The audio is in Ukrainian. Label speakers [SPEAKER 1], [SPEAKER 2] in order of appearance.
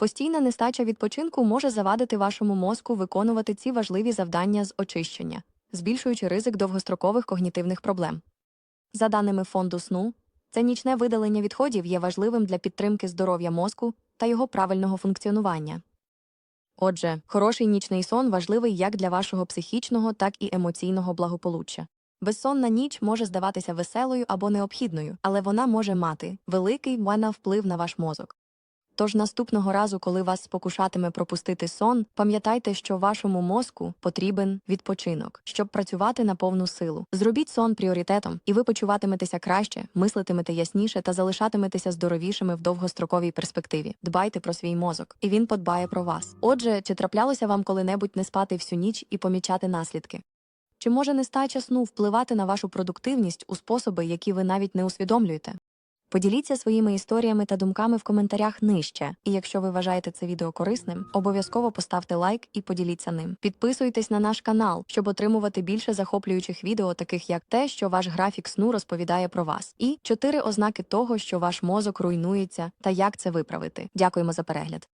[SPEAKER 1] Постійна нестача відпочинку може завадити вашому мозку виконувати ці важливі завдання з очищення, збільшуючи ризик довгострокових когнітивних проблем. За даними фонду сну, це нічне видалення відходів є важливим для підтримки здоров'я мозку та його правильного функціонування. Отже, хороший нічний сон важливий як для вашого психічного, так і емоційного благополуччя. Безсонна ніч може здаватися веселою або необхідною, але вона може мати великий вона вплив на ваш мозок. Тож наступного разу, коли вас спокушатиме пропустити сон, пам'ятайте, що вашому мозку потрібен відпочинок, щоб працювати на повну силу. Зробіть сон пріоритетом, і ви почуватиметеся краще, мислитимете ясніше та залишатиметеся здоровішими в довгостроковій перспективі. Дбайте про свій мозок, і він подбає про вас. Отже, чи траплялося вам коли-небудь не спати всю ніч і помічати наслідки? Чи може нестача сну впливати на вашу продуктивність у способи, які ви навіть не усвідомлюєте? Поділіться своїми історіями та думками в коментарях нижче. І якщо ви вважаєте це відео корисним, обов'язково поставте лайк і поділіться ним. Підписуйтесь на наш канал, щоб отримувати більше захоплюючих відео, таких як те, що ваш графік сну розповідає про вас, і чотири ознаки того, що ваш мозок руйнується та як це виправити. Дякуємо за перегляд.